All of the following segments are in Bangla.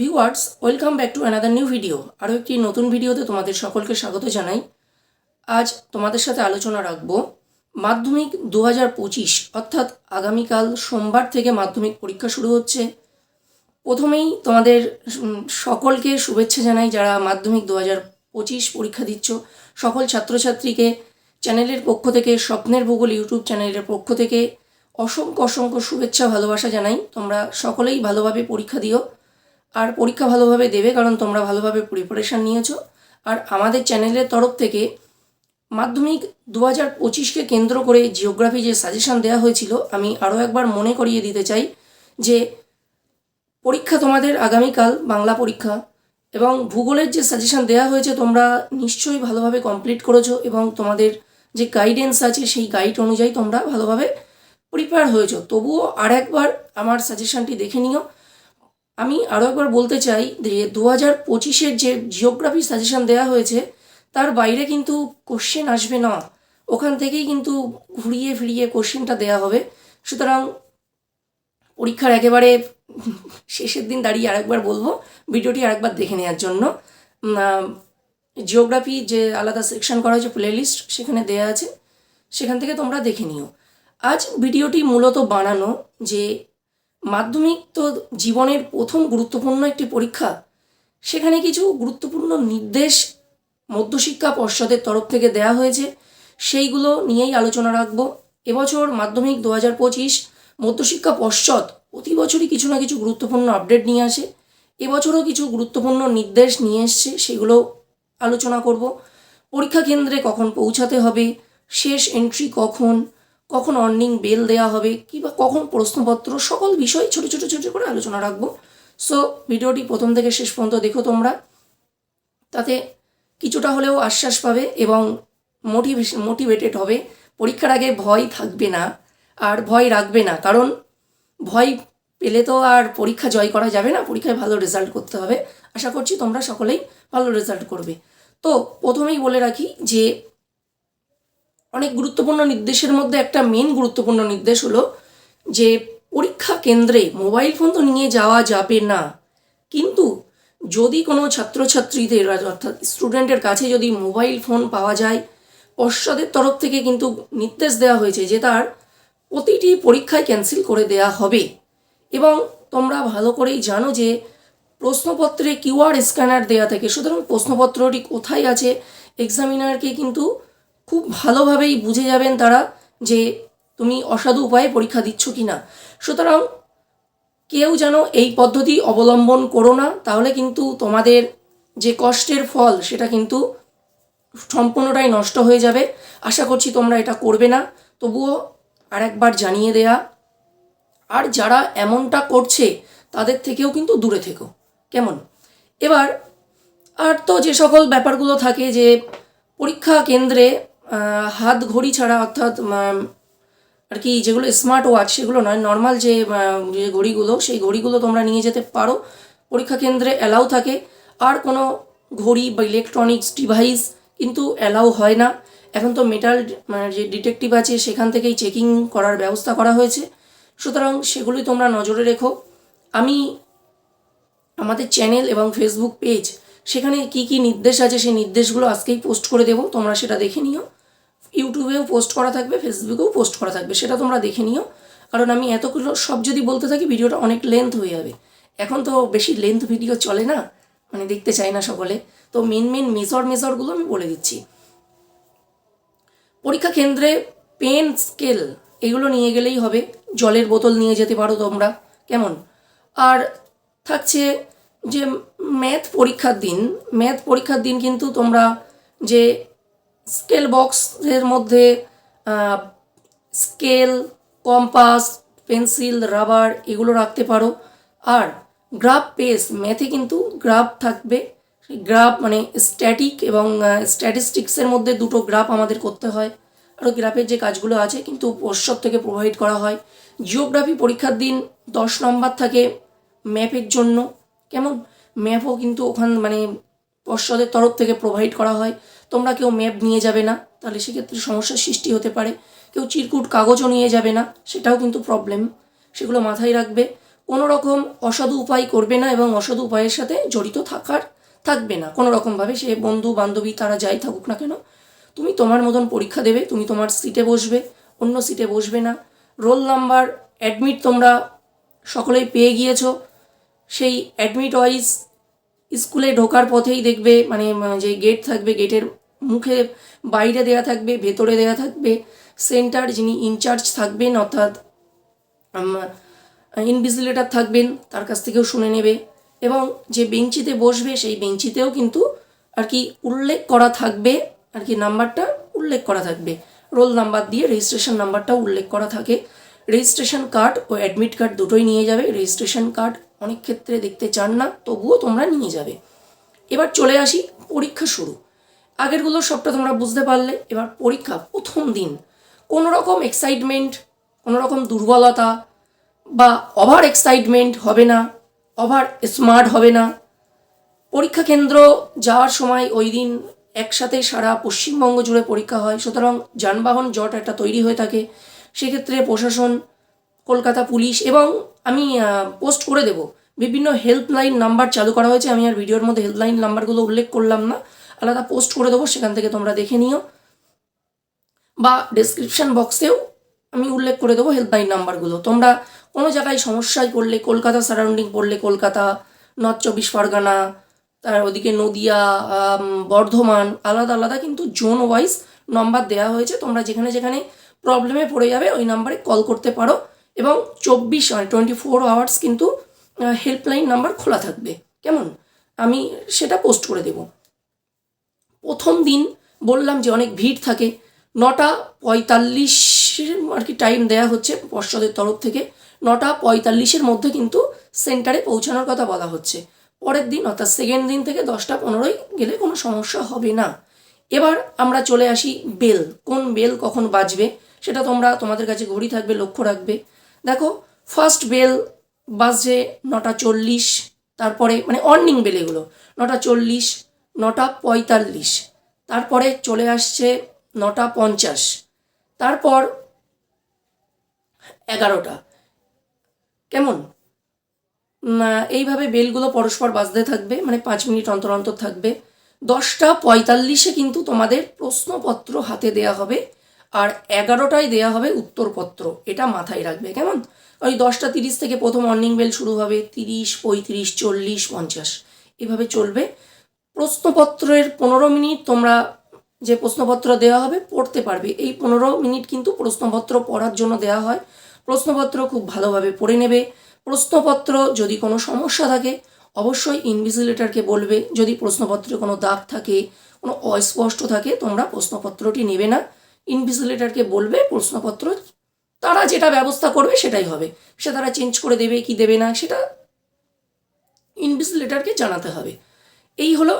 Viewers, welcome back to another new video আরও একটি নতুন ভিডিওতে তোমাদের সকলকে স্বাগত জানাই। আজ তোমাদের সাথে আলোচনা রাখব মাধ্যমিক দু হাজার পঁচিশ, অর্থাৎ আগামীকাল সোমবার থেকে মাধ্যমিক পরীক্ষা শুরু হচ্ছে। প্রথমেই তোমাদের সকলকে শুভেচ্ছা জানাই যারা মাধ্যমিক দু হাজার পঁচিশ পরীক্ষা দিচ্ছ। সকল ছাত্রছাত্রীকে চ্যানেলের পক্ষ থেকে, স্বপ্নের ভূগোল ইউটিউব চ্যানেলের পক্ষ থেকে অসংখ্য অসংখ্য শুভেচ্ছা, ভালোবাসা জানাই। তোমরা সকলেই ভালোভাবে পরীক্ষা দিও। আর পরীক্ষা ভালোভাবে দেবে, কারণ তোমরা ভালোভাবে প্রিপারেশান নিয়েছো। আর আমাদের চ্যানেলের তরফ থেকে মাধ্যমিক দু হাজার পঁচিশকে কেন্দ্র করে জিওগ্রাফি যে সাজেশন দেওয়া হয়েছিল, আমি আরও একবার মনে করিয়ে দিতে চাই যে পরীক্ষা তোমাদের আগামীকাল, বাংলা পরীক্ষা, এবং ভূগোলের যে সাজেশন দেওয়া হয়েছে তোমরা নিশ্চয়ই ভালোভাবে কমপ্লিট করেছ, এবং তোমাদের যে গাইডেন্স আছে সেই গাইড অনুযায়ী তোমরা ভালোভাবে প্রিপেয়ার হয়েছো। তবুও আর একবার আমার সাজেশনটি দেখে নিও। আমি আরও একবার বলতে চাই যে দু হাজার পঁচিশের যে জিওগ্রাফি সাজেশন দেওয়া হয়েছে, তার বাইরে কিন্তু কোশ্চেন আসবে না। ওখান থেকেই কিন্তু ঘুরিয়ে ফিরিয়ে কোশ্চেনটা দেওয়া হবে। সুতরাং পরীক্ষার একেবারে শেষের দিন দাঁড়িয়ে আরেকবার বলব, ভিডিওটি আরেকবার দেখে নেওয়ার জন্য। জিওগ্রাফি যে আলাদা সেকশন করা হয়েছে প্লেলিস্ট সেখানে দেয়া আছে। সেখান থেকে তোমরা দেখে নিও। আজ ভিডিওটি মূলত বানানো যে মাধ্যমিক তো জীবনের প্রথম গুরুত্বপূর্ণ একটি পরীক্ষা। সেখানে কিছু গুরুত্বপূর্ণ নির্দেশ মধ্যশিক্ষা পর্ষদের তরফ থেকে দেয়া হয়েছে। সেইগুলো নিয়েই আলোচনা রাখব। এবছর মাধ্যমিক দু হাজার পঁচিশ মধ্যশিক্ষা পর্ষদ প্রতি বছরই কিছু না কিছু গুরুত্বপূর্ণ আপডেট নিয়ে আসে। এবছরও কিছু গুরুত্বপূর্ণ নির্দেশ নিয়ে এসছে, সেগুলো আলোচনা করব। পরীক্ষা কেন্দ্রে কখন পৌঁছাতে হবে, শেষ এন্ট্রি কখন কখন অর্নিং বেল দেওয়া হবে, কিংবা কখন প্রশ্নপত্র, সকল বিষয় ছোট ছোট ছোট করে আলোচনা রাখব। সো ভিডিওটি প্রথম থেকে শেষ পর্যন্ত দেখো তোমরা। তাতে কিছুটা হলেও আশ্বাস পাবে এবং মোটিভেশন মোটিভেটেড হবে। পরীক্ষার আগে ভয় থাকবে না, আর ভয় রাখবে না। কারণ ভয় পেলে তো আর পরীক্ষা জয় করা যাবে না, পরীক্ষায় ভালো রেজাল্ট করতে হবে। আশা করছি তোমরা সকলেই ভালো রেজাল্ট করবে। তো, প্রথমেই বলে রাখি যে অনেক গুরুত্বপূর্ণ নির্দেশের মধ্যে একটা মেন গুরুত্বপূর্ণ নির্দেশ হলো যে পরীক্ষা কেন্দ্রে মোবাইল ফোন তো নিয়ে যাওয়া যাবে না। কিন্তু যদি কোনো ছাত্রছাত্রীদের অর্থাৎ স্টুডেন্টের কাছে যদি মোবাইল ফোন পাওয়া যায়, পর্ষদের তরফ থেকে কিন্তু নির্দেশ দেওয়া হয়েছে যে তার প্রতিটি পরীক্ষায় ক্যান্সেল করে দেওয়া হবে। এবং তোমরা ভালো করেই জানো যে প্রশ্নপত্রে কিউআর স্ক্যানার দেওয়া থাকে। সুতরাং প্রশ্নপত্রটি কোথায় আছে? এক্সামিনারকে কিন্তু খুব ভালোভাবেই বুঝে যাবেন তারা যে তুমি অসাধু উপায়ে পরীক্ষা দিচ্ছ কি না সুতরাং কেউ যেন এই পদ্ধতি অবলম্বন করো না, তাহলে কিন্তু তোমাদের যে কষ্টের ফল সেটা কিন্তু সম্পূর্ণটাই নষ্ট হয়ে যাবে। আশা করছি তোমরা এটা করবে না। তবুও আরেকবার জানিয়ে দেয়া, আর যারা এমনটা করছে, তাদের থেকেও কিন্তু দূরে থেকো। কেমন? এবার, আর তো যে সকল ব্যাপারগুলো থাকে যে পরীক্ষা কেন্দ্রে হাত ঘড়ি ছাড়া অর্থাৎ আর কি, যেগুলো স্মার্ট ওয়াচ সেগুলো নয় নর্মাল যে যে ঘড়িগুলো, সেই ঘড়িগুলো তোমরা নিয়ে যেতে পারো। পরীক্ষা কেন্দ্রে অ্যালাউ থাকে। আর কোনো ঘড়ি বা ইলেকট্রনিক্স ডিভাইস কিন্তু অ্যালাউ হয় না। এখন তো মেটাল যে ডিটেকটিভ আছে, সেখান থেকেই চেকিং করার ব্যবস্থা করা হয়েছে। সুতরাং সেগুলি তোমরা নজরে রেখো। আমি আমাদের চ্যানেল এবং ফেসবুক পেজ সেখানে কি কি নির্দেশ আছে, সেই নির্দেশগুলো আজকেই পোস্ট করে দেবো। তোমরা সেটা দেখে নিও। ইউটিউবেও পোস্ট করা থাকবে, ফেসবুকেও পোস্ট করা থাকবে, সেটা তোমরা দেখে নিও। কারণ আমি এতগুলো, সব যদি বলতে থাকি, ভিডিওটা অনেক লেন্থ হয়ে যাবে। এখন তো বেশি লেন্থ ভিডিও চলে না মানে দেখতে চাই না সকলে। তো মেন মেন মেজর মেজরগুলো আমি বলে দিচ্ছি। পরীক্ষা কেন্দ্রে পেন স্কেল এগুলো নিয়ে গেলেই হবে। জলের বোতল নিয়ে যেতে পারো তোমরা, কেমন? আর থাকছে যে ম্যাথ পরীক্ষার দিন ম্যাথ পরীক্ষার দিন কিন্তু তোমরা যে স্কেল বক্সের মধ্যে স্কেল, কম্পাস, পেন্সিল, রাবার এগুলো রাখতে পারো। আর গ্রাফ পেস, ম্যাথে কিন্তু গ্রাফ থাকবে। গ্রাফ মানে স্ট্যাটিক এবং স্ট্যাটিস্টিক্সের মধ্যে দুটো গ্রাফ আমাদের করতে হয়। আরও গ্রাফের যে কাজগুলো আছে কিন্তু পর্ষদ থেকে প্রোভাইড করা হয়। জিওগ্রাফি পরীক্ষার দিন দশ নম্বর থাকে ম্যাপের জন্য। কেমন? ম্যাপও কিন্তু ওখান মানে পর্ষদের তরফ থেকে প্রোভাইড করা হয়। তোমরা কেউ ম্যাপ নিয়ে যাবে না। তাহলে সেক্ষেত্রে সমস্যার সৃষ্টি হতে পারে। কেউ চিরকুট কাগজও নিয়ে যাবে না। সেটাও কিন্তু প্রবলেম সেগুলো মাথায় রাখবে। কোনো রকম অসাধু উপায় করবে না এবং অসাধু উপায়ের সাথে জড়িত থাকার, থাকবে না। কোনো রকমভাবে সে বন্ধু, বান্ধবী, তারা যাই থাকুক না কেন, তুমি তোমার মতন পরীক্ষা দেবে, তুমি তোমার সিটে বসবে, অন্য সিটে বসবে না। রোল নাম্বার অ্যাডমিট তোমরা সকলেই পেয়ে গিয়েছো। সেই অ্যাডমিট ওয়াইজ স্কুলে ঢোকার পথেই দেখবে মানে যে গেট থাকবে গেটের মুখে বাইরে দেয়া থাকবে, ভেতরে দেয়া থাকবে, সেন্টার যিনি ইনচার্জ থাকবেন, অর্থাৎ ইনভিজিলেটার থাকবেন, তার কাছ থেকেও শুনে নেবে। এবং যে বেঞ্চিতে বসবে, সেই বেঞ্চিতেও কিন্তু আর কি উল্লেখ করা থাকবে, আর কি নাম্বারটা উল্লেখ করা থাকবে। রোল নাম্বার দিয়ে রেজিস্ট্রেশন নাম্বারটাও উল্লেখ করা থাকে। রেজিস্ট্রেশন কার্ড ও অ্যাডমিট কার্ড দুটোই নিয়ে যাবে। রেজিস্ট্রেশন কার্ড অনেক ক্ষেত্রে দেখতে চান না, তবুও তোমরা নিয়ে যাবে। এবার চলে আসি পরীক্ষা শুরু। আগেরগুলো সবটা তোমরা বুঝতে পারলে। এবার পরীক্ষা, প্রথম দিন। কোনো রকম এক্সাইটমেন্ট কোনো রকম দুর্বলতা বা ওভার এক্সাইটমেন্ট হবে না ওভার স্মার্ট হবে না। পরীক্ষা কেন্দ্র যাওয়ার সময় ওই দিন একসাথে সারা পশ্চিমবঙ্গ জুড়ে পরীক্ষা হয়। সুতরাং যানবাহন জট একটা তৈরি হয়ে থাকে। সেক্ষেত্রে প্রশাসন, কলকাতা পুলিশ এবং আমি পোস্ট করে দেব। বিভিন্ন হেল্পলাইন নাম্বার চালু করা হয়েছে। আমি আর ভিডিওর মধ্যে হেল্পলাইন নাম্বারগুলো উল্লেখ করলাম না। আলাদা পোস্ট করে দেবো, সেখান থেকে তোমরা দেখে নিও। বা ডেসক্রিপশন বক্সেও আমি উল্লেখ করে দেবো হেল্পলাইন নাম্বারগুলো তোমরা কোনো জায়গায় সমস্যায় পড়লে, কলকাতা সারাউন্ডিং পড়লে, কলকাতা নর্থ চব্বিশ পরগনা, তার ওদিকে নদিয়া বর্ধমান, আলাদা আলাদা কিন্তু জোন ওয়াইজ নাম্বার দেওয়া হয়েছে। তোমরা যেখানে যেখানে প্রবলেমে পড়ে যাবে, ওই নাম্বারে কল করতে পারো এবং চব্বিশ মানে টোয়েন্টি ফোর আওয়ার্স কিন্তু হেল্পলাইন নাম্বার খোলা থাকবে। কেমন? আমি সেটা পোস্ট করে দেবো। প্রথম দিন বললাম যে অনেক ভিড় থাকে। নটা পঁয়তাল্লিশের আর কি টাইম দেওয়া হচ্ছে পর্ষদের তরফ থেকে। নটা পঁয়তাল্লিশের মধ্যে কিন্তু সেন্টারে পৌঁছানোর কথা বলা হচ্ছে। পরের দিন অর্থাৎ সেকেন্ড দিন থেকে দশটা পনেরোই গেলে কোনো সমস্যা হবে না। এবার আমরা চলে আসি বেল কোন বেল কখন বাজবে সেটা তোমরা তোমাদের কাছে ঘড়ি থাকবে, লক্ষ্য রাখবে। দেখো ফার্স্ট বেল বাজছে নটা চল্লিশ, তারপরে মানে অর্নিং বেল এগুলো। নটা চল্লিশ নটা পঁয়তাল্লিশ। তারপরে চলে আসছে নটা পঞ্চাশ। তারপর এগারোটা। কেমন? এইভাবে বেলগুলো পরস্পর বাজতে থাকবে মানে পাঁচ মিনিট অন্তর অন্তর থাকবে। দশটা পঁয়তাল্লিশে কিন্তু তোমাদের প্রশ্নপত্র হাতে দেয়া হবে, আর এগারোটায় দেয়া হবে উত্তরপত্র। এটা মাথায় রাখবে, কেমন? ওই দশটা তিরিশ থেকে প্রথম মর্নিং বেল শুরু হবে, তিরিশ, পঁয়ত্রিশ, চল্লিশ, পঞ্চাশ। এভাবে চলবে। প্রশ্নপত্রের পনেরো মিনিট তোমরা যে প্রশ্নপত্র দেওয়া হবে পড়তে পারবে। এই পনেরো মিনিট কিন্তু প্রশ্নপত্র পড়ার জন্য দেওয়া হয়। প্রশ্নপত্র খুব ভালোভাবে পড়ে নেবে। প্রশ্নপত্র যদি কোনো সমস্যা থাকে, অবশ্যই ইনভিজিলেটরকে বলবে। যদি প্রশ্নপত্রে কোনো দাগ থাকে, কোনো অস্পষ্ট থাকে, তোমরা প্রশ্নপত্রটি নেবে না। ইনভিজিলেটরকে বলবে প্রশ্নপত্র, তারা যেটা ব্যবস্থা করবে সেটাই হবে। সে তারা চেঞ্জ করে দেবে কি দেবে না, সেটা ইনভিজিলেটরকে জানাতে হবে। এই হলো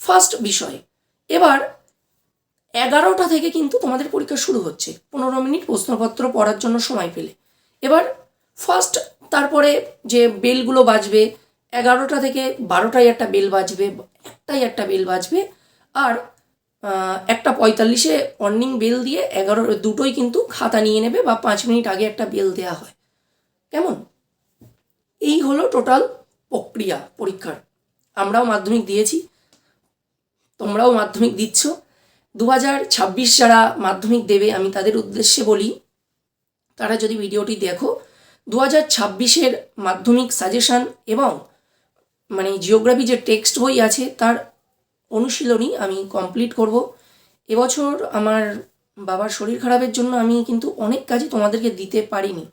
ফার্স্ট বিষয়। এবার এগারোটা থেকে কিন্তু তোমাদের পরীক্ষা শুরু হচ্ছে। পনেরো মিনিট প্রশ্নপত্র পড়ার জন্য সময় পেলে। এবার ফার্স্ট তারপরে যে বেলগুলো বাজবে, এগারোটা থেকে বারোটায় একটা বেল বাজবে, একটাই একটা বেল বাজবে, আর একটা পঁয়তাল্লিশে অর্নিং বেল দিয়ে এগারো, দুটোই কিন্তু খাতা নিয়ে নেবে বা পাঁচ মিনিট আগে একটা বেল দেওয়া হয়। কেমন? এই হলো টোটাল প্রক্রিয়া, পরীক্ষার। আমরাও মাধ্যমিক দিয়েছি, তোমরাও মাধ্যমিক দিচ্ছ। দু হাজার ছাব্বিশ যারা মাধ্যমিক দেবে, আমি তাদের উদ্দেশ্যে বলি, তারা যদি ভিডিওটি দেখো দু হাজার ছাব্বিশের মাধ্যমিক সাজেশান এবং মানে জিওগ্রাফি যে টেক্সট বই আছে, তার অনুশীলনী আমি কমপ্লিট করব। এবছর আমার বাবার শরীর খারাপের জন্য আমি কিন্তু অনেক কাজই তোমাদেরকে দিতে পারিনি।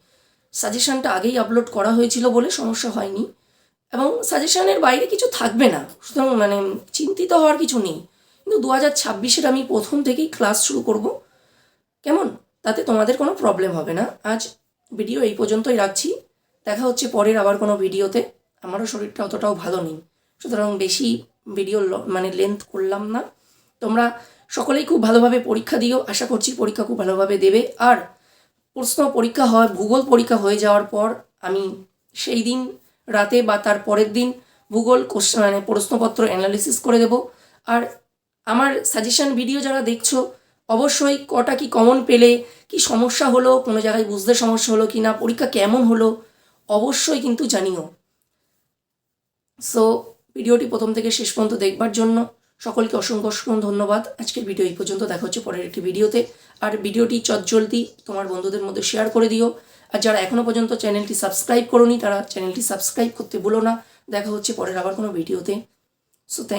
সাজেশানটা আগেই আপলোড করা হয়েছিল বলে সমস্যা হয়নি। এবং সাজেশনের বাইরে কিছু থাকবে না। সুতরাং মানে চিন্তিত হওয়ার কিছু নেই। কিন্তু দু হাজার ছাব্বিশের আমি প্রথম থেকেই ক্লাস শুরু করব। কেমন? তাতে তোমাদের কোনো প্রবলেম হবে না। আজ ভিডিও এই পর্যন্তই রাখছি। দেখা হচ্ছে পরের আবার কোনো ভিডিওতে আমারও শরীরটা অতটাও ভালো নেই। সুতরাং বেশি ভিডিও মানে লেন্থ করলাম না। তোমরা সকলেই খুব ভালোভাবে পরীক্ষা দিও। আশা করছি পরীক্ষা খুব ভালোভাবে দেবে। আর প্রশ্ন পরীক্ষা হয়, ভূগোল পরীক্ষা হয়ে যাওয়ার পর আমি সেই দিন রাতে বা তার পরের দিন ভূগোল কোশ্চেন মানে প্রশ্নপত্র অ্যানালিসিস করে দেব। আর আমার সাজেশন ভিডিও যারা দেখছ, অবশ্যই কটা কি কমন পেলে, কি সমস্যা হলো, কোনো জায়গায় বুঝতে সমস্যা হলো কি না পরীক্ষা কেমন হলো, অবশ্যই কিন্তু জানিও। সো ভিডিওটি প্রথম থেকে শেষ পর্যন্ত দেখবার জন্য সকলকে অসংখ্য অসংখ্য ধন্যবাদ। আজকের ভিডিও এই পর্যন্ত। দেখা হচ্ছে পরের একটি ভিডিওতে আর ভিডিওটি চটজলদি তোমার বন্ধুদের মধ্যে শেয়ার করে দিও। আর যারা এখনও পর্যন্ত চ্যানেলটি সাবস্ক্রাইব করনি, তারা চ্যানেলটি সাবস্ক্রাইব করতে ভুলো না। দেখা হচ্ছে পরের আবার কোনো ভিডিওতে। So thank